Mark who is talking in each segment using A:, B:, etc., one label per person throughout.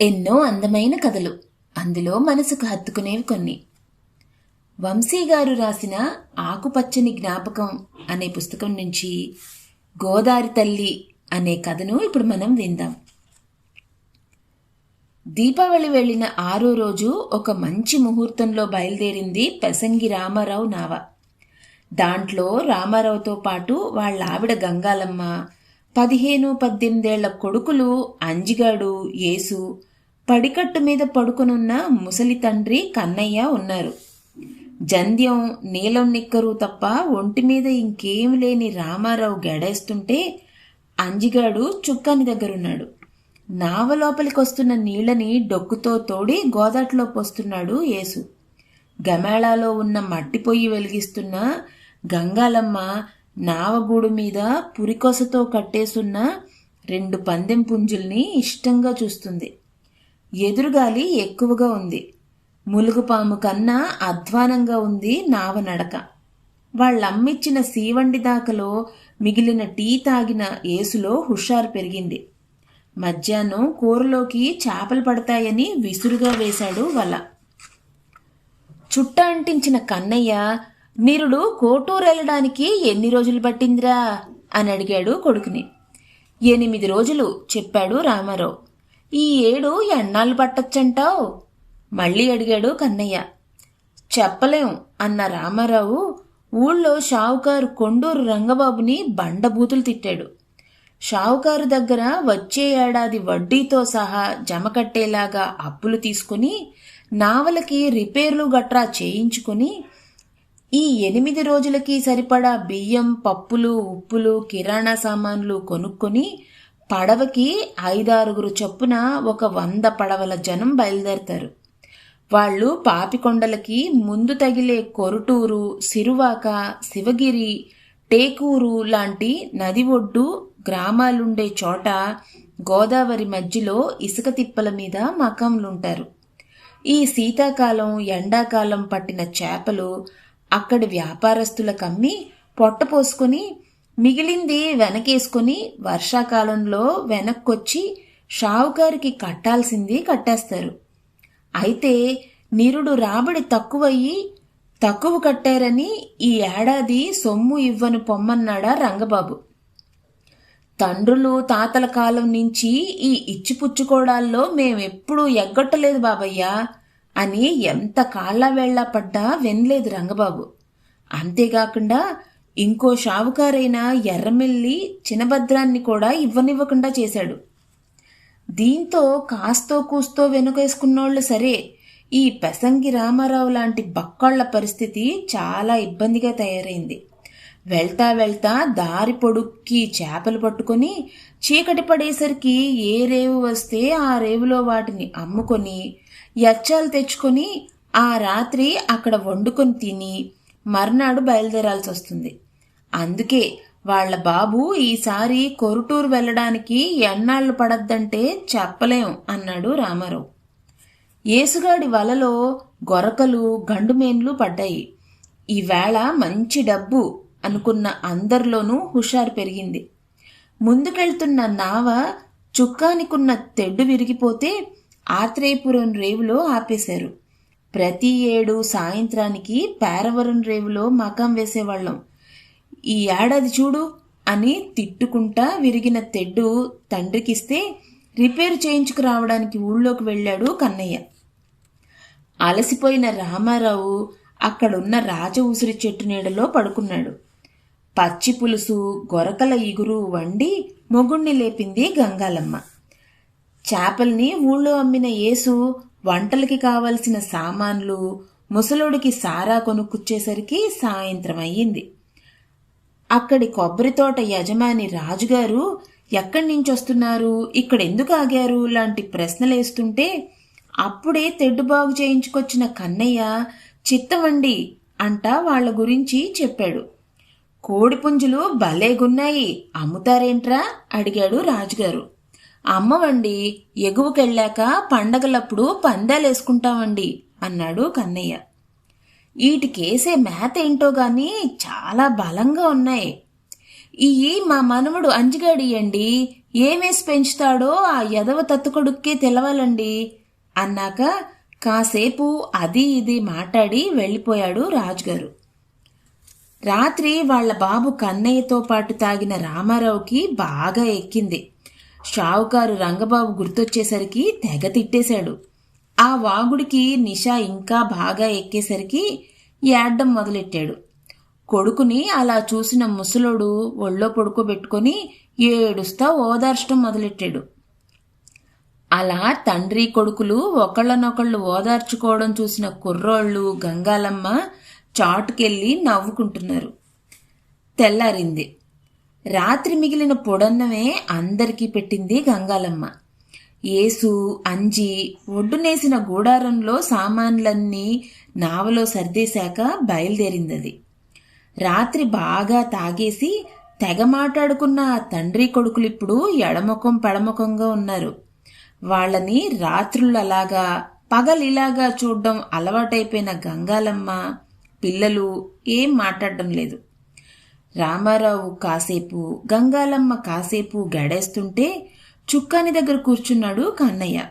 A: ఎన్నో అందమైన కథలు. అందులో మనసుకు హత్తుకునేవి కొన్ని. వంశీ గారు రాసిన ఆకుపచ్చని జ్ఞాపకం అనే పుస్తకం నుంచి గోదారి తల్లి అనే కథను ఇప్పుడు మనం విందాం. దీపావళి వెళ్ళిన ఆరో రోజు ఒక మంచి ముహూర్తంలో బయలుదేరింది పెసంగి రామారావు నావ. దాంట్లో రామారావుతో పాటు వాళ్ళ ఆవిడ గంగాలమ్మ పదిహేను పద్దెనిమిదేళ్ళ కొడుకులు అంజిగాడు యేసు పడికట్టు మీద పడుకునున్న ముసలి తండ్రి కన్నయ్య ఉన్నారు. జంధ్యం నీలం నిక్కరు తప్ప ఒంటి మీద ఇంకేం లేని రామారావు గడేస్తుంటే అంజిగాడు చుక్కాని దగ్గరున్నాడు. నావ లోపలికి వస్తున్న నీళ్ళని డొక్కుతో తోడి గోదాట్లో పోస్తున్నాడు యేసు. గమేళాలో ఉన్న మట్టి పొయ్యి వెలిగిస్తున్న గంగాలమ్మ నావగూడు మీద పురికొసతో కట్టేసున్న రెండు పందెం పుంజుల్ని ఇష్టంగా చూస్తుంది. ఎదురుగాలి ఎక్కువగా ఉంది. ములుగుపాము కన్నా అధ్వానంగా ఉంది నావ నడక. వాళ్ళమ్మిచ్చిన సీవండి దాకలో మిగిలిన టీ తాగిన ఏసులో హుషారు పెరిగింది. మధ్యాహ్నం కూరలోకి చేపలు పడతాయని విసురుగా వేశాడు వల. చుట్ట అంటించిన కన్నయ్య నిరుడు కోటూరు వెళ్ళడానికి ఎన్ని రోజులు పట్టిందిరా? అని అడిగాడు కొడుకుని. ఎనిమిది రోజులు చెప్పాడు రామారావు. ఈ ఏడు ఎన్నాళ్ళు పట్టొచ్చంటావు? మళ్ళీ అడిగాడు కన్నయ్య. చెప్పలేం అన్న రామారావు ఊళ్ళో షావుకారు కొండూరు రంగబాబుని బండబూతులు తిట్టాడు. షావుకారు దగ్గర వచ్చే ఏడాది వడ్డీతో సహా జమ కట్టేలాగా అప్పులు తీసుకుని నావలకి రిపేర్లు గట్రా చేయించుకుని ఈ ఎనిమిది రోజులకి సరిపడా బియ్యం పప్పులు ఉప్పులు కిరాణా సామాన్లు కొనుక్కొని పడవకి ఐదారుగురు చొప్పున ఒక వంద పడవల జనం బయలుదేరతారు. వాళ్ళు పాపికొండలకి ముందు తగిలే కొరుటూరు సిరువాక శివగిరి టేకూరు లాంటి నది ఒడ్డు గ్రామాలుండే చోట గోదావరి మధ్యలో ఇసుక తిప్పల మీద మకాంలుంటారు ఈ శీతాకాలం ఎండాకాలం పట్టిన చేపలు అక్కడి వ్యాపారస్తులకు అమ్మి పొట్ట పోసుకొని మిగిలింది వెనకేసుకొని వర్షాకాలంలో వెనక్కొచ్చి షావుకారికి కట్టాల్సింది కట్టేస్తారు. అయితే నిరుడు రాబడి తక్కువయ్యి తక్కువ కట్టారని ఈ ఏడాది సొమ్ము ఇవ్వను పొమ్మన్నాడా రంగబాబు. తండ్రులు తాతల కాలం నుంచి ఈ ఇచ్చిపుచ్చుకోవడాల్లో మేమెప్పుడూ ఎగ్గొట్టలేదు బాబయ్యా అని ఎంత కాళ్ళ వేళ్ళా పడ్డా వినలేదు రంగబాబు. అంతేకాకుండా ఇంకో షావుకారైన ఎర్రమెల్లి చినభద్రాన్ని కూడా ఇవ్వనివ్వకుండా చేశాడు. దీంతో కాస్తో కూస్తో వెనుకేసుకున్నోళ్ళు సరే. ఈ పెసంగి రామారావు లాంటి బక్కాళ్ళ పరిస్థితి చాలా ఇబ్బందిగా తయారైంది. వెళ్తా వెళ్తా దారి పొడుక్కి చేపలు పట్టుకొని చీకటి పడేసరికి ఏ రేవు వస్తే ఆ రేవులో వాటిని అమ్ముకొని యచ్చాలు తెచ్చుకొని ఆ రాత్రి అక్కడ వండుకొని తిని మర్నాడు బయలుదేరాల్సి వస్తుంది అందుకే వాళ్ళ బాబు ఈసారి కొరుటూరు వెళ్ళడానికి ఎన్నాళ్ళు పడద్దంటే చెప్పలేం అన్నాడు రామారావు. ఏసుగాడి వలలో గొరకలు గండుమేన్లు పడ్డాయి. ఈవేళ మంచి డబ్బు అనుకున్న అందరిలోనూ హుషారు పెరిగింది. ముందుకెళ్తున్న నావ చుక్కానికున్న తెడ్డు విరిగిపోతే ఆత్రేయపురం రేవులో ఆపేశారు. ప్రతి ఏడు సాయంత్రానికి పేరవరం రేవులో మకాం వేసేవాళ్ళం. ఈ ఏడాది చూడు అని తిట్టుకుంటా విరిగిన తెడ్డు తండ్రికిస్తే రిపేర్ చేయించుకురావడానికి ఊళ్ళోకి వెళ్ళాడు కన్నయ్య. అలసిపోయిన రామారావు అక్కడున్న రాజ ఉసిరి చెట్టు నీడలో పడుకున్నాడు. పచ్చి పులుసు గొరకల ఇగురు వండి మొగుణ్ణి లేపింది గంగాలమ్మ. చేపల్ని ఊళ్ళో అమ్మిన యేసు వంటలకి కావలసిన సామాన్లు ముసలుడికి సారా కొనుక్కుచ్చేసరికి సాయంత్రం అయ్యింది. అక్కడి కొబ్బరి తోట యజమాని రాజుగారు ఎక్కడి నుంచి వస్తున్నారు ఇక్కడ ఎందుకు ఆగారు? లాంటి ప్రశ్నలేస్తుంటే అప్పుడే తెడ్డు బాగు చేయించుకొచ్చిన కన్నయ్య చిత్తవండి అంట వాళ్ళ గురించి చెప్పాడు. కోడిపుంజులు భలేగున్నాయి అమ్ముతారేంట్రా? అడిగాడు రాజుగారు. అమ్మవండి ఎగువకెళ్ళాక పండగలప్పుడు పందాలేసుకుంటామండి అన్నాడు కన్నయ్య. వీటికేసే మేత ఏంటో గాని చాలా బలంగా ఉన్నాయి. ఇయి మా మనవడు అంజిగాడియండి ఏమేసి పెంచుతాడో ఆ ఎదవ తత్తుకొడుక్కే తెలవాలండి. అన్నాక కాసేపు అది ఇది మాట్లాడి వెళ్ళిపోయాడు రాజుగారు. రాత్రి వాళ్ళ బాబు కన్నయ్యతో పాటు తాగిన రామారావుకి బాగా ఎక్కింది. షావుకారు రంగబాబు గుర్తొచ్చేసరికి తెగ తిట్టేశాడు. ఆ వాగుడికి నిషా ఇంకా బాగా ఎక్కేసరికి ఏడ్డం మొదలెట్టాడు. కొడుకుని అలా చూసిన ముసలోడు ఒళ్ళో పడుకోబెట్టుకొని ఏడుస్తా ఓదార్చడం మొదలెట్టాడు. అలా తండ్రి కొడుకులు ఒకళ్ళనొకళ్ళు ఓదార్చుకోవడం చూసిన కుర్రోళ్ళు గంగాలమ్మ చాటుకెళ్ళి నవ్వుకుంటున్నారు. తెల్లారింది. రాత్రి మిగిలిన పొడన్నమే అందరికీ పెట్టింది గంగాలమ్మ. ఏసు అంజి ఒడ్డునేసిన గూడారంలో సామాన్లన్నీ నావలో సర్దేశాక బయలుదేరిందది. రాత్రి బాగా తాగేసి తెగ మాట్లాడుకున్న తండ్రి కొడుకులిప్పుడు ఎడముఖం పడముఖంగా ఉన్నారు. వాళ్ళని రాత్రులలాగా పగలిలాగా చూడడం అలవాటైపోయిన గంగాలమ్మ పిల్లలు ఏం మాట్లాడడం లేదు. రామారావు కాసేపు గంగాలమ్మ కాసేపు గడేస్తుంటే చుక్కాని దగ్గర కూర్చున్నాడు కన్నయ్య.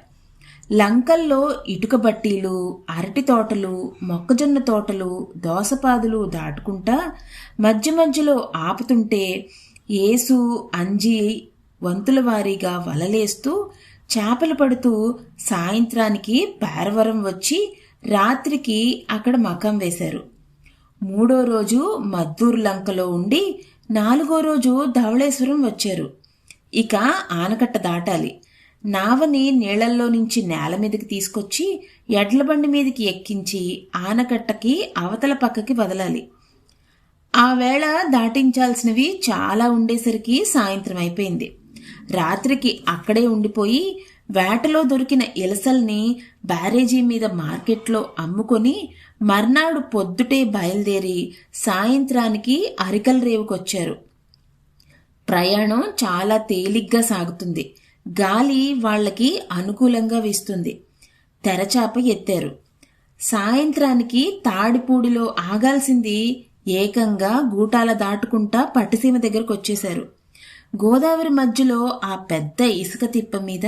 A: లంకల్లో ఇటుక బట్టీలు అరటి తోటలు మొక్కజొన్న తోటలు దోసపాదులు దాటుకుంటా మధ్య మధ్యలో ఆపుతుంటే ఏసు అంజి వంతుల వారీగా వలలేస్తూ చేపలు పడుతూ సాయంత్రానికి పేరవరం వచ్చి రాత్రికి అక్కడ మకం వేశారు. మూడో రోజు మద్దూరు లంకలో ఉండి నాలుగో రోజు ధవళేశ్వరం వచ్చారు. ఇక ఆనకట్ట దాటాలి. నావని నీళ్ళల్లో నుంచి నేల మీదకి తీసుకొచ్చి ఎడ్ల బండి మీదకి ఎక్కించి ఆనకట్టకి అవతల పక్కకి వదలాలి. ఆ వేళ దాటించాల్సినవి చాలా ఉండేసరికి సాయంత్రం అయిపోయింది. రాత్రికి అక్కడే ఉండిపోయి వేటలో దొరికిన ఇలసల్ని బ్యారేజీ మీద మార్కెట్లో అమ్ముకొని మర్నాడు పొద్దుటే బయలుదేరి సాయంత్రానికి అరికల్ రేవుకొచ్చారు. ప్రయాణం చాలా తేలిగ్గా సాగుతుంది. గాలి వాళ్ళకి అనుకూలంగా వీస్తుంది. తెరచాప ఎత్తారు. సాయంత్రానికి తాడిపూడిలో ఆగాల్సింది ఏకంగా గూటాల దాటుకుంటా పట్టిసీమ దగ్గరకు వచ్చేశారు. గోదావరి మధ్యలో ఆ పెద్ద ఇసుక తిప్ప మీద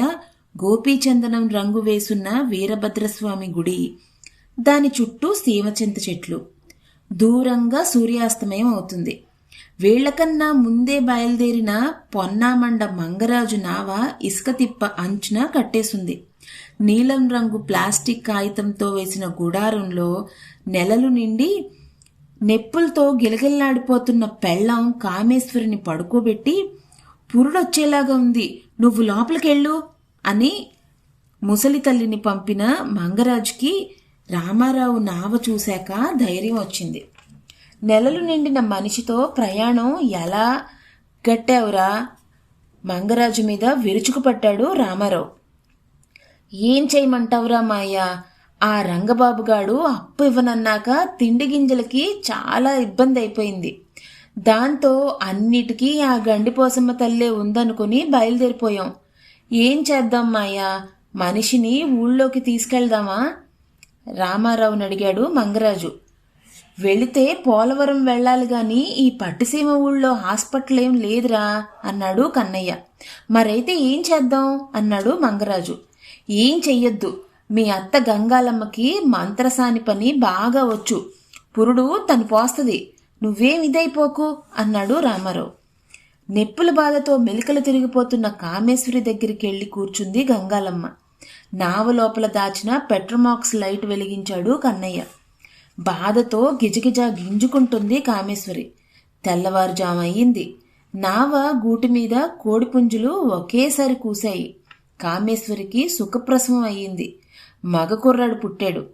A: గోపీచందనం రంగు వేసున్న వీరభద్రస్వామి గుడి. దాని చుట్టూ సీమచింత చెట్లు. దూరంగా సూర్యాస్తమయం అవుతుంది. వీళ్ళకన్నా ముందే బయలుదేరిన పొన్నామండ మంగరాజు నావ ఇసుక తిప్ప అంచున కట్టేసింది. నీలం రంగు ప్లాస్టిక్ కాగితంతో వేసిన గుడారంలో నెలలు నిండి నెప్పులతో గిలగిల్లాడిపోతున్న పెళ్ళం కామేశ్వరిని పడుకోబెట్టి పురుడొచ్చేలాగా ఉంది. నువ్వు లోపలికెళ్ళు అని ముసలి తల్లిని పంపిన మంగరాజుకి రామారావు నావ చూశాక ధైర్యం వచ్చింది. నెలలు నిండిన మనిషితో ప్రయాణం ఎలా? గట్టావురా? మంగరాజు మీద విరుచుకుపట్టాడు రామారావు. ఏం చేయమంటావురా మాయా ఆ రంగబాబుగాడు అప్పు ఇవ్వనన్నాక తిండి గింజలకి చాలా ఇబ్బంది అయిపోయింది. దాంతో అన్నిటికీ ఆ గండిపోసమ్మ తల్లే ఉందనుకుని బయలుదేరిపోయాం. ఏం చేద్దాం మాయా మనిషిని ఊళ్ళోకి తీసుకెళ్దామా? రామారావుని అడిగాడు మంగరాజు. వెళితే పోలవరం వెళ్ళాలి గాని ఈ పట్టిసీమ ఊళ్ళో హాస్పిటల్ ఏం లేదురా అన్నాడు కన్నయ్య. మరైతే ఏం చేద్దాం? అన్నాడు మంగరాజు. ఏం చెయ్యొద్దు. మీ అత్త గంగాలమ్మకి మంత్రసాని పని బాగా వచ్చు. పురుడు తను పోస్తుంది. నువ్వేం ఇదైపోకు? అన్నాడు రామారావు. నెప్పుల బాధతో మెలికలు తిరిగిపోతున్న కామేశ్వరి దగ్గరికి వెళ్ళి కూర్చుంది గంగాలమ్మ. నావ లోపల దాచిన పెట్రోమాక్స్ లైట్ వెలిగించాడు కన్నయ్య. బాధతో గిజగిజా గింజుకుంటుంది కామేశ్వరి. తెల్లవారుజాము అయింది నావ గూటి మీద కోడిపుంజులు ఒకేసారి కూశాయి. కామేశ్వరికి సుఖప్రసవం అయ్యింది. మగ కుర్రాడు పుట్టాడు.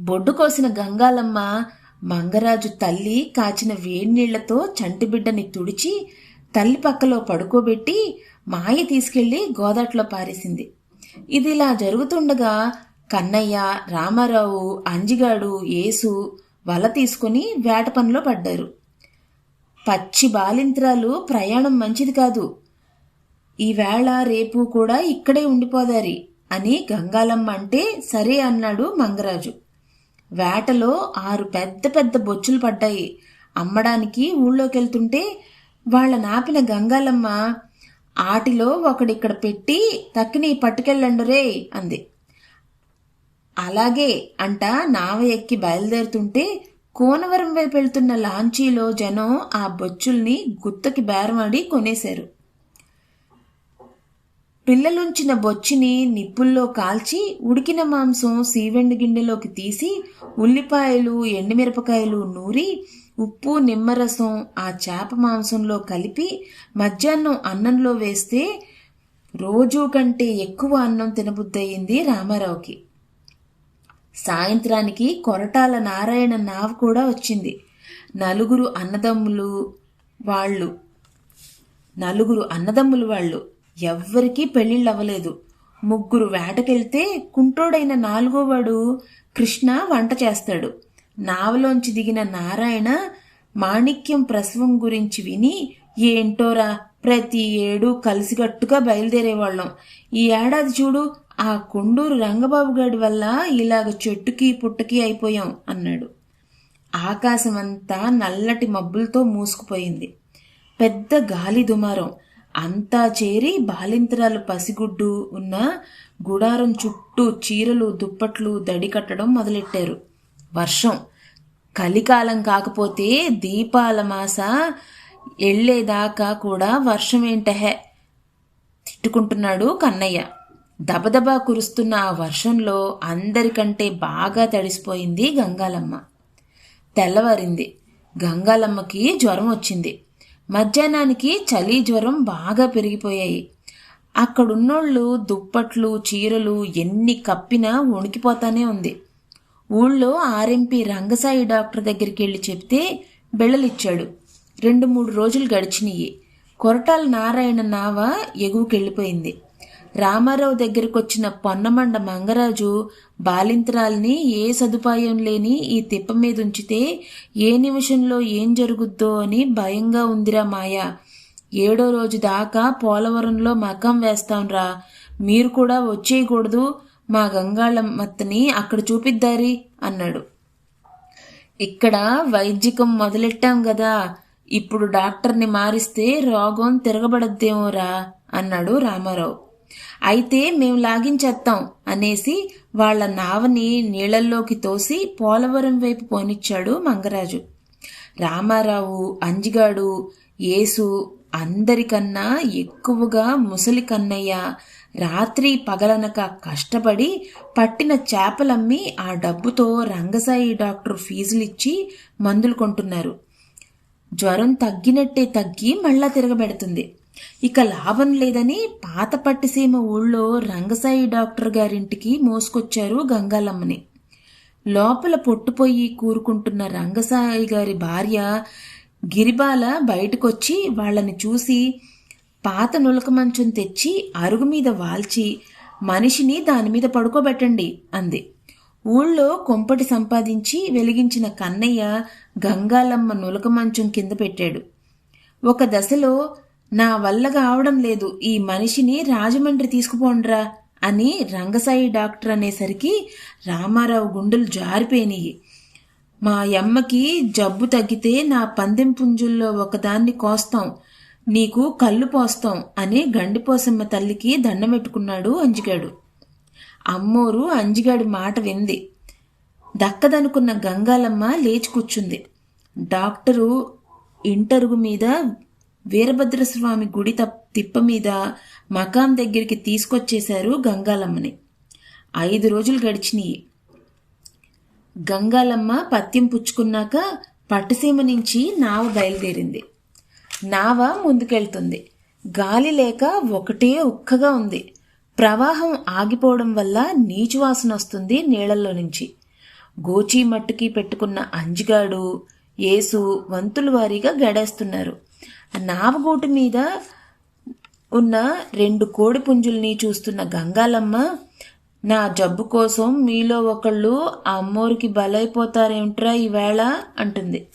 A: బొడ్డు కోసిన గంగాలమ్మ మంగరాజు తల్లి కాచిన వేడినీళ్ళతో చంటిబిడ్డని తుడిచి తల్లి పక్కలో పడుకోబెట్టి మాయ తీసుకెళ్ళి గోదాట్లో పారేసింది. ఇది ఇలా జరుగుతుండగా కన్నయ్య రామారావు అంజిగాడు యేసు వల తీసుకుని వేట పనిలో పడ్డారు. పచ్చి బాలింత్రాలు ప్రయాణం మంచిది కాదు. ఈవేళ రేపు కూడా ఇక్కడే ఉండిపోదారి అని గంగాలమ్మ అంటే సరే అన్నాడు మంగరాజు. వేటలో ఆరు పెద్ద పెద్ద బొచ్చులు పడ్డాయి. అమ్మడానికి ఊళ్ళోకెళ్తుంటే వాళ్ళ నాపిన గంగాలమ్మ ఆటిలో ఒకడిక్కడ పెట్టి తక్కిని పట్టుకెళ్ళండు రే అంది. అలాగే అంట నావ ఎక్కి బయలుదేరుతుంటే కోనవరం వైపు వెళ్తున్న లాంచీలో జనం ఆ బొచ్చుల్ని గుత్తకి బేరమాడి కొనేశారు. పిల్లలుంచిన బొచ్చిని నిప్పుల్లో కాల్చి ఉడికిన మాంసం సీవెండు గిన్నెలోకి తీసి ఉల్లిపాయలు ఎండుమిరపకాయలు నూరి ఉప్పు నిమ్మరసం ఆ చేప మాంసంలో కలిపి మధ్యాహ్నం అన్నంలో వేస్తే రోజు కంటే ఎక్కువ అన్నం తినబుద్దయింది రామారావుకి. సాయంత్రానికి కొరటాల నారాయణ నావ కూడా వచ్చింది. నలుగురు అన్నదమ్ములు వాళ్ళు. నలుగురు అన్నదమ్ములు వాళ్ళు. ఎవ్వరికీ పెళ్ళిళ్ళు అవ్వలేదు. ముగ్గురు వేటకెళ్తే కుంటోడైన నాలుగోవాడు కృష్ణ వంట చేస్తాడు. నావలోంచి దిగిన నారాయణ మాణిక్యం ప్రసవం గురించి విని ఏంటోరా ప్రతి ఏడు కలిసికట్టుగా బయలుదేరేవాళ్ళం. ఈ ఏడాది చూడు ఆ కొండూరు రంగబాబు గారి వల్ల ఇలాగ చెట్టుకి పుట్టకి అయిపోయాం అన్నాడు. ఆకాశమంతా నల్లటి మబ్బులతో మూసుకుపోయింది. పెద్ద గాలి దుమారం. అంతా చేరి బాలింతరాలు పసిగుడ్డు ఉన్న గుడారం చుట్టూ చీరలు దుప్పట్లు దడి కట్టడం మొదలెట్టారు. వర్షం. కలికాలం కాకపోతే దీపాల మాస ఎళ్ళేదాకా కూడా వర్షం ఏంటహే తిట్టుకుంటున్నాడు కన్నయ్య. దబదబా కురుస్తున్న ఆ వర్షంలో అందరికంటే బాగా తడిసిపోయింది గంగాలమ్మ. తెల్లవారింది. గంగాలమ్మకి జ్వరం వచ్చింది. మధ్యాహ్నానికి చలి జ్వరం బాగా పెరిగిపోయాయి. అక్కడున్నోళ్ళు దుప్పట్లు చీరలు ఎన్ని కప్పినా వణికిపోతానే ఉంది. ఊళ్ళో ఆర్ఎంపీ రంగసాయి డాక్టర్ దగ్గరికి వెళ్ళి చెప్తే బెళ్ళలిచ్చాడు. రెండు మూడు రోజులు గడిచినాయి కొరటాల నారాయణ నావ ఎగువకెళ్ళిపోయింది. రామారావు దగ్గరకొచ్చిన వచ్చిన పొన్నమండ మంగరాజు బాలింతరాల్ని ఏ సదుపాయం లేని ఈ తిప్ప మీద ఉంచితే ఏ నిమిషంలో ఏం జరుగుద్దో అని భయంగా ఉందిరా మాయా. ఏడో రోజు దాకా పోలవరంలో మకం వేస్తాంరా. మీరు కూడా వచ్చేయకూడదు. మా గంగాళమ్మత్తని అక్కడ చూపిద్దారి అన్నాడు. ఇక్కడ వైద్యకం మొదలెట్టాం గదా. ఇప్పుడు డాక్టర్ని మారిస్తే రోగం తిరగబడద్దేమోరా అన్నాడు రామారావు. అయితే మేం లాగించేస్తాం అనేసి వాళ్ళ నావని నీళ్ళల్లోకి తోసి పోలవరం వైపు పోనిచ్చాడు మంగరాజు. రామారావు అంజిగాడు యేసు అందరికన్నా ఎక్కువగా ముసలి కన్నయ్య రాత్రి పగలనక కష్టపడి పట్టిన చేపలమ్మి ఆ డబ్బుతో రంగసాయి డాక్టర్ ఫీజులిచ్చి మందులు కొంటున్నారు. జ్వరం తగ్గినట్టే తగ్గి మళ్ళా తిరగబెడుతుంది. ఇక లాభం లేదని పాత పట్టిసీమ ఊళ్ళో రంగసాయి డాక్టర్ గారింటికి మోసుకొచ్చారు గంగాలమ్మని. లోపల పొట్టుపోయి కూరుకుంటున్న రంగసాయి గారి భార్య గిరిబాల బయటకొచ్చి వాళ్ళని చూసి పాత నులక మంచం తెచ్చి అరుగు మీద వాల్చి మనిషిని దాని మీద పడుకోబెట్టండి అంది. ఊళ్ళో కొంపటి సంపాదించి వెలిగించిన కన్నయ్య గంగాలమ్మ నులక మంచం కింద పెట్టాడు. ఒక దశలో నా వల్ల కావడం లేదు. ఈ మనిషిని రాజమండ్రి తీసుకుపోండ్రా అని రంగసాయి డాక్టర్ అనేసరికి రామారావు గుండెలు జారిపోయినాయి మా అమ్మకి జబ్బు తగ్గితే నా పందెం పుంజుల్లో ఒకదాన్ని కోస్తాం. నీకు కళ్ళు పోస్తాం అని గండిపోసమ్మ తల్లికి దండమెట్టుకున్నాడు అంజిగాడు. అమ్మోరు అంజిగాడి మాట వింది. దక్కదనుకున్న గంగాలమ్మ లేచి కూర్చుంది. డాక్టరు ఇంటరుగు మీద వీరభద్రస్వామి గుడి తిప్ప మీద మకాం దగ్గరికి తీసుకొచ్చేశారు గంగాలమ్మని. ఐదు రోజులు గడిచినాయి. గంగాలమ్మ పత్యం పుచ్చుకున్నాక పట్టుసీమ నుంచి నావ బయలుదేరింది. నావ ముందుకెళ్తుంది. గాలి లేక ఒకటే ఉక్కగా ఉంది. ప్రవాహం ఆగిపోవడం వల్ల నీచువాసన వస్తుంది నీళ్ళలో నుంచి. గోచీ మట్టుకి పెట్టుకున్న అంజిగాడు ఏసు వంతుల వారీగా గడేస్తున్నారు. నావగోటు మీద ఉన్న రెండు కోడి పుంజుల్ని చూస్తున్న గంగాలమ్మ నా జబ్బు కోసం మీలో ఒకళ్ళు ఆ అమ్మోరికి బలైపోతారేమిట్రా ఈవేళ అంటుంది.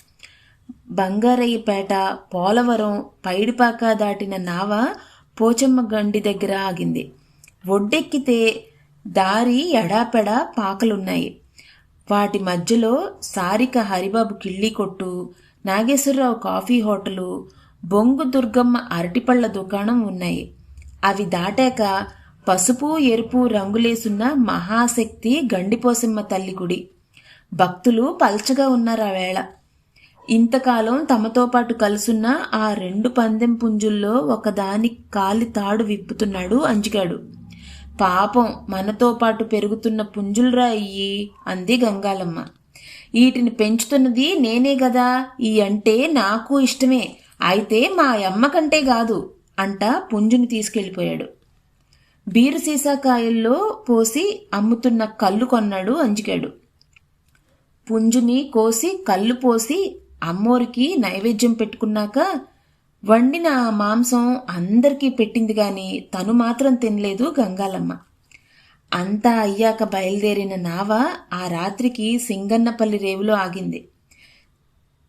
A: బంగారయ్యపేట పోలవరం పైడిపాక దాటిన నావ పోచమ్మ గండి దగ్గర ఆగింది. ఒడ్డెక్కితే దారి ఎడాపెడా పాకలున్నాయి. వాటి మధ్యలో సారిక హరిబాబు కిళ్ళీ కొట్టు నాగేశ్వరరావు కాఫీ హోటలు బొంగు దుర్గమ్మ అరటిపళ్ళ దుకాణం ఉన్నాయి. అవి దాటాక పసుపు ఎరుపు రంగులేసున్న మహాశక్తి గండిపోసమ్మ తల్లి గుడి. భక్తులు పల్చగా ఉన్నారు ఆ వేళ. ఇంతకాలం తమతో పాటు కలుసున్న ఆ రెండు పందెం పుంజుల్లో ఒకదాని కాలి తాడు విప్పుతున్నాడు అంజిగాడు. పాపం మనతో పాటు పెరుగుతున్న పుంజులరా అయ్యి అంది గంగాలమ్మ. వీటిని పెంచుతున్నది నేనే గదా ఈ అంటే నాకు ఇష్టమే. అయితే మా అమ్మ కంటే కాదు అంట పుంజుని తీసుకెళ్ళిపోయాడు బీరు సీసాకాయల్లో పోసి అమ్ముతున్న కళ్ళు కొన్నాడు అంజికాడు. పుంజుని కోసి కళ్ళు పోసి అమ్మోరికి నైవేద్యం పెట్టుకున్నాక వండిన మాంసం అందరికీ పెట్టింది గాని తను మాత్రం తినలేదు గంగాలమ్మ. అంతా అయ్యాక బయలుదేరిన నావ ఆ రాత్రికి సింగన్నపల్లి రేవులో ఆగింది.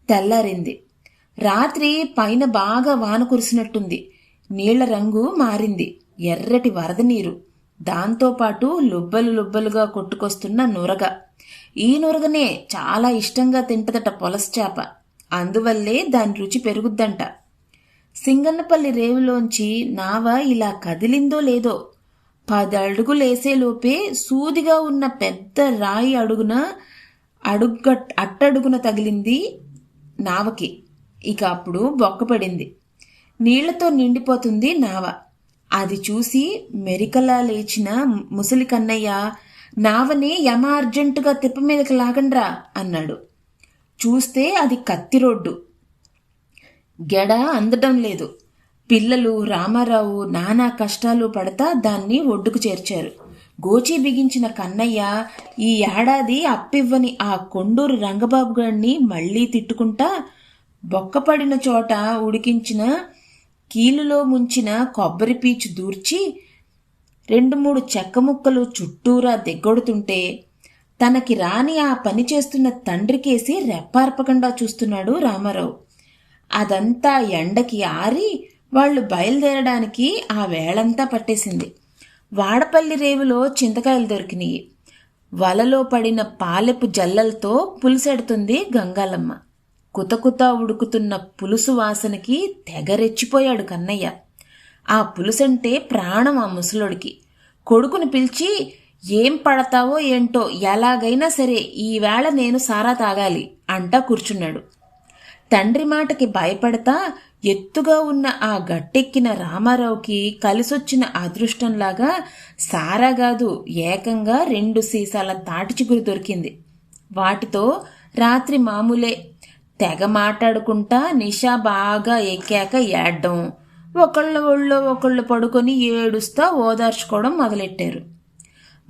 A: తెల్లారింది. రాత్రి పైన బాగా వాన కురిసినట్టుంది. నీళ్ళ రంగు మారింది. ఎర్రటి వరద నీరు. దాంతోపాటు లుబ్బలు లుబ్బలుగా కొట్టుకొస్తున్న నురగ. ఈ నురగనే చాలా ఇష్టంగా తింటదట పొలస చేప. అందువల్లే దాని రుచి పెరుగుద్దంట. సింగన్నపల్లి రేవులోంచి నావ ఇలా కదిలిందో లేదో. పది సూదిగా ఉన్న పెద్ద రాయి అడుగున అడుగ్గ అట్టడుగున తగిలింది నావకి. ఇక అప్పుడు బొక్కపడింది. నీళ్ళతో నిండిపోతుంది నావ. అది చూసి మెరికలా లేచిన ముసలి కన్నయ్య నావని యమ అర్జెంటుగా తిప్ప మీదకి లాగండ్రా అన్నాడు. చూస్తే అది కత్తి రోడ్డు. గెడ అందడం లేదు. పిల్లలు రామారావు నానా కష్టాలు పడతా దాన్ని ఒడ్డుకు చేర్చారు. గోచి బిగించిన కన్నయ్య ఈ ఏడాది అప్పివ్వని ఆ కొండూరు రంగబాబు గారిని మళ్ళీ తిట్టుకుంటా బొక్కపడిన చోట ఉడికించిన కీలులో ముంచిన కొబ్బరి పీచు దూర్చి రెండు మూడు చెక్క ముక్కలు చుట్టూరా దిగ్గొడుతుంటే తనకి రాని ఆ పని చేస్తున్న తండ్రికేసి రెప్పార్పకుండా చూస్తున్నాడు రామారావు. అదంతా ఎండకి ఆరి వాళ్ళు బయలుదేరడానికి ఆ వేళంతా పట్టేసింది. వాడపల్లి రేవులో చింతకాయలు దొరికినాయి. వలలో పడిన పాలెపు జల్లలతో పులుసెడుతుంది గంగాలమ్మ. కుతకుత ఉడుకుతున్న పులుసు వాసనకి తెగరెచ్చిపోయాడు కన్నయ్య. ఆ పులుసంటే ప్రాణం ఆ ముసలోడికి. కొడుకుని పిలిచి ఏం పడతావో ఏంటో ఎలాగైనా సరే ఈవేళ నేను సారా తాగాలి అంటా కూర్చున్నాడు. తండ్రి మాటకి భయపడతా ఎత్తుగా ఉన్న ఆ గట్టెక్కిన రామారావుకి కలిసొచ్చిన అదృష్టంలాగా సారాగాదు ఏకంగా రెండు సీసాల తాటి చిగురు దొరికింది. వాటితో రాత్రి మామూలే తెగ మాట్లాడుకుంటా నిషా బాగా ఎక్కాక ఏడ్డం. ఒకళ్ళ ఒళ్ళో ఒకళ్ళు పడుకొని ఏడుస్తా ఓదార్చుకోవడం మొదలెట్టారు.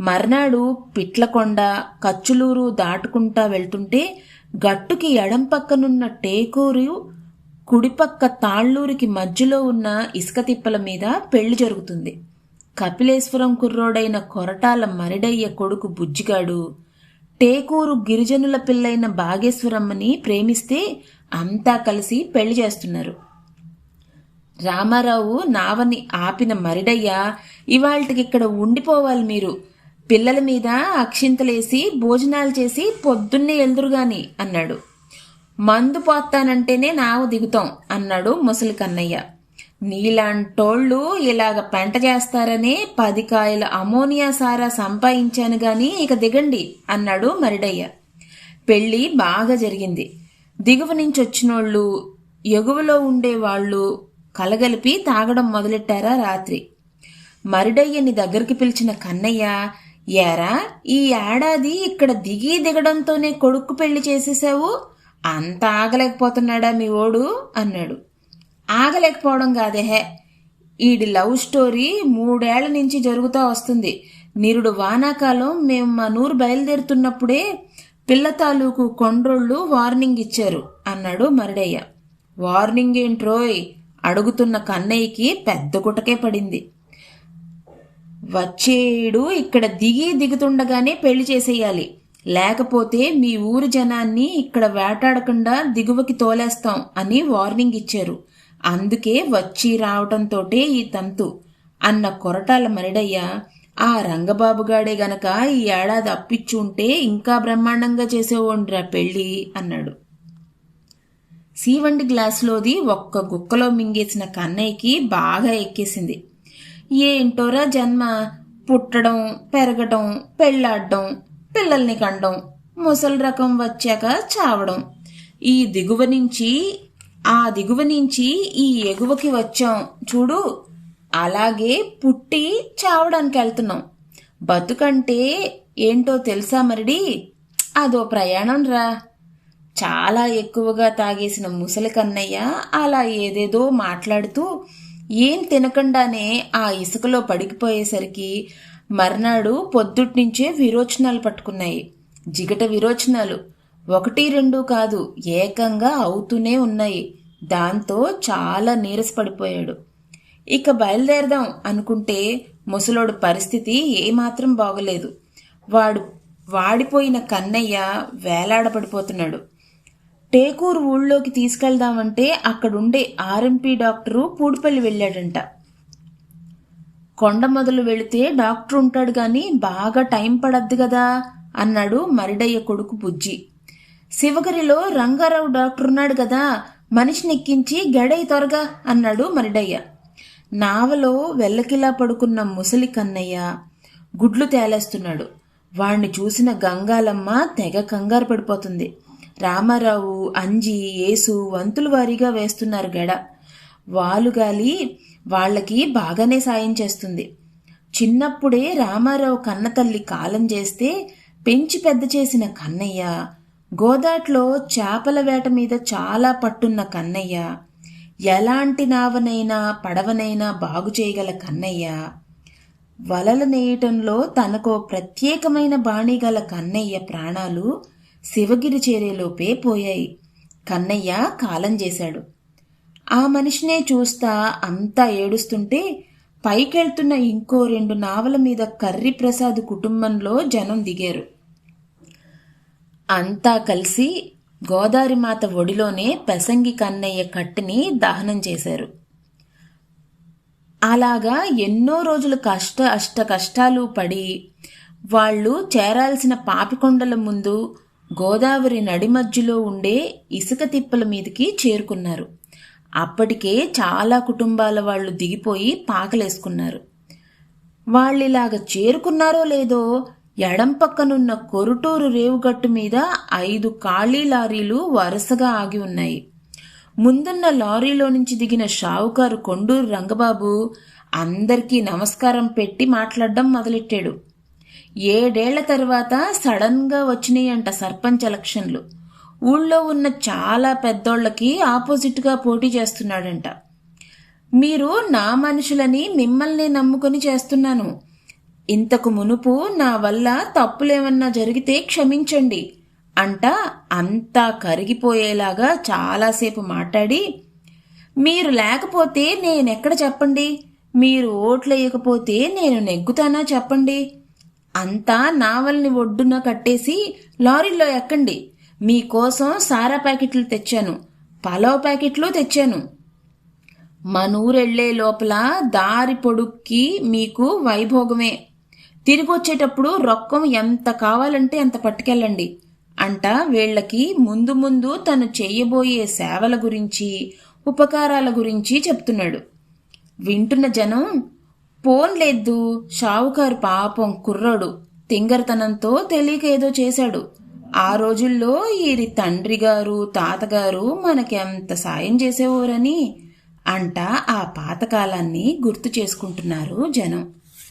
A: మర్నాడు పిట్లకొండ కచ్చులూరు దాటుకుంటా వెళ్తుంటే గట్టుకి ఎడం పక్కనున్న టేకూరు కుడిపక్క తాళ్ళూరికి మధ్యలో ఉన్న ఇసుక తిప్పల మీద పెళ్ళి జరుగుతుంది. కపిలేశ్వరం కుర్రోడైన కొరటాల మరిడయ్య కొడుకు బుజ్జిగాడు టేకూరు గిరిజనుల పిల్లైన భాగేశ్వరమ్మని ప్రేమిస్తే అంతా కలిసి పెళ్ళి చేస్తున్నారు. రామారావు నావని ఆపిన మరిడయ్య ఇవాళకి ఇక్కడ ఉండిపోవాలి మీరు. పిల్లల మీద అక్షింతలేసి భోజనాలు చేసి పొద్దున్నే ఎల్దురుగాని అన్నాడు. మందు పోతానంటేనే నావు దిగుతాం అన్నాడు ముసలి కన్నయ్య. నీలాంటోళ్ళు ఇలాగ పెంట చేస్తారనే పది కాయల అమోనియా సారా సంపాదించాను గాని ఇక దిగండి అన్నాడు మరిడయ్య. పెళ్ళి బాగా జరిగింది. దిగువ నుంచి వచ్చినోళ్ళు ఎగువలో ఉండేవాళ్ళు కలగలిపి తాగడం మొదలెట్టారా రాత్రి. మరిడయ్యని దగ్గరికి పిలిచిన కన్నయ్య ఏరా ఈ ఏడాది ఇక్కడ దిగి దిగడంతోనే కొడుకు పెళ్ళి చేసేసావు? అంత ఆగలేకపోతున్నాడా మీ ఓడు? అన్నాడు. ఆగలేకపోవడం కాదేహే ఈడి లవ్ స్టోరీ మూడేళ్ళ నుంచి జరుగుతూ వస్తుంది. నిరుడు వానాకాలం మేము మా నూరు బయలుదేరుతున్నప్పుడే పిల్ల తాలూకు కొండ్రోళ్ళు వార్నింగ్ ఇచ్చారు అన్నాడు మరడయ్య. వార్నింగ్ ఏంట్రోయ్? అడుగుతున్న కన్నయ్యకి పెద్ద గుటకే పడింది. వచ్చేడు ఇక్కడ దిగి దిగుతుండగానే పెళ్ళి చేసేయాలి. లేకపోతే మీ ఊరు జనాన్ని ఇక్కడ వేటాడకుండా దిగువకి తోలేస్తాం అని వార్నింగ్ ఇచ్చారు. అందుకే వచ్చి రావటంతోటే ఈ తంతు. అన్న కొరటాల మరిడయ్య ఆ రంగబాబుగాడే గనక ఈ ఏడాది అప్పిచ్చి ఉంటే ఇంకా బ్రహ్మాండంగా చేసేవోండ్రా పెళ్ళి అన్నాడు. సీవండి గ్లాసులోది ఒక్క గుక్కలో మింగేసిన కన్నయ్యకి బాగా ఎక్కేసింది. ఏంటోరా జన్మ? పుట్టడం పెరగడం పెళ్ళాడడం పిల్లల్ని కండం ముసలి రకం వచ్చాక చావడం. ఈ దిగువ నుంచి ఆ దిగువ నుంచి ఈ ఎగువకి వచ్చాం. చూడు అలాగే పుట్టి చావడానికి వెళ్తున్నాం. బతుకంటే ఏంటో తెలుసా మరిడి? అదో ప్రయాణం రా. చాలా ఎక్కువగా తాగేసిన ముసలి కన్నయ్య అలా ఏదేదో మాట్లాడుతూ ఏం తినకుండానే ఆ ఇసుకలో పడికిపోయేసరికి మర్నాడు పొద్దుట్నుంచే విరోచనాలు పట్టుకున్నాయి. జిగట విరోచనాలు. ఒకటి రెండు కాదు ఏకంగా అవుతూనే ఉన్నాయి. దాంతో చాలా నీరసపడిపోయాడు. ఇక బయలుదేరదాం అనుకుంటే ముసలోడు పరిస్థితి ఏమాత్రం బాగలేదు. వాడు వాడిపోయిన కన్నయ్య వేలాడపడిపోతున్నాడు. టేకూరు ఊళ్ళోకి తీసుకెళ్దామంటే అక్కడుండే ఆర్ఎంపీ డాక్టరు పూడిపల్లి వెళ్ళాడంట. కొండ మొదలు వెళితే డాక్టర్ ఉంటాడు గాని బాగా టైం పడద్దు కదా అన్నాడు మరిడయ్య కొడుకు బుజ్జి. శివగిరిలో రంగారావు డాక్టర్ ఉన్నాడు కదా మనిషిని ఎక్కించి గడై త్వరగా అన్నాడు మరిడయ్య. నావలో వెల్లకిలా పడుకున్న ముసలి కన్నయ్య గుడ్లు తేలేస్తున్నాడు. వాణ్ణి చూసిన గంగాలమ్మ తెగ కంగారు పడిపోతుంది. రామారావు అంజి యేసు వంతులు వారీగా వేస్తున్నారు గడ. వాలుగాలి వాళ్ళకి బాగానే సాయం చేస్తుంది. చిన్నప్పుడే రామారావు కన్నతల్లి కాలం చేస్తే పెంచి పెద్ద చేసిన కన్నయ్య గోదాట్లో చేపల వేట మీద చాలా పట్టున్న కన్నయ్య ఎలాంటి నావనైనా పడవనైనా బాగు చేయగల కన్నయ్య. వలలు నేయటంలో తనకో ప్రత్యేకమైన బాణి గల కన్నయ్య ప్రాణాలు శివగిరి చేరేలోపే పోయాయి. కన్నయ్య కాలం చేశాడు. ఆ మనిషినే చూస్తా అంతా ఏడుస్తుంటే పైకెళ్తున్న ఇంకో రెండు నావల మీద కర్రి ప్రసాద్ కుటుంబంలో జనం దిగారు. అంతా కలిసి గోదారిమాత ఒడిలోనే పెసంగి కన్నయ్య కట్టిని దహనం చేశారు. అలాగా ఎన్నో రోజులు కష్ట అష్ట కష్టాలు పడి వాళ్ళు చేరాల్సిన పాపికొండల ముందు గోదావరి నడి మధ్యలో ఉండే ఇసుక తిప్పల మీదకి చేరుకున్నారు. అప్పటికే చాలా కుటుంబాల వాళ్ళు దిగిపోయి పాకలేసుకున్నారు. వాళ్ళిలాగ చేరుకున్నారో లేదో ఎడం పక్కనున్న కొరుటూరు రేవుగట్టు మీద ఐదు ఖాళీ లారీలు వరుసగా ఆగి ఉన్నాయి. ముందున్న లారీలో నుంచి దిగిన షావుకారు కొండూరు రంగబాబు అందరికీ నమస్కారం పెట్టి మాట్లాడడం మొదలెట్టాడు. ఏడేళ్ళ తర్వాత సడన్గా వచ్చినాయంట సర్పంచ్ ఎలక్షన్లు. ఊళ్ళో ఉన్న చాలా పెద్దోళ్ళకి ఆపోజిట్గా పోటీ చేస్తున్నాడంట. మీరు నా మనుషులని మిమ్మల్ని నమ్ముకొని చేస్తున్నాను. ఇంతకు మునుపు నా వల్ల తప్పులేమన్నా జరిగితే క్షమించండి అంట అంతా కరిగిపోయేలాగా చాలాసేపు మాట్లాడి మీరు లేకపోతే నేనెక్కడ చెప్పండి? మీరు ఓట్లేయకపోతే నేను నెగ్గుతానా చెప్పండి? అంతా నావల్ని ఒడ్డున కట్టేసి లారీలో ఎక్కండి. మీకోసం సారా ప్యాకెట్లు తెచ్చాను. పలావ్ ప్యాకెట్లు తెచ్చాను. మనూరెళ్ళే లోపల దారి పొడుక్కి మీకు వైభోగమే. తిరిగి వచ్చేటప్పుడు రొక్కం ఎంత కావాలంటే అంత పట్టుకెళ్ళండి. అంట వీళ్ళకి ముందు ముందు తను చేయబోయే సేవల గురించి ఉపకారాల గురించి చెప్తున్నాడు. వింటున్న జనం పోన్లేదు షావుకారు పాపం కుర్రాడు తింగరతనంతో తెలియక ఏదో చేశాడు. ఆ రోజుల్లో ఈరి తండ్రి గారు తాతగారు మనకెంత సాయం చేసేవారని అంట ఆ పాతకాలాన్ని గుర్తు చేసుకుంటున్నారు జనం.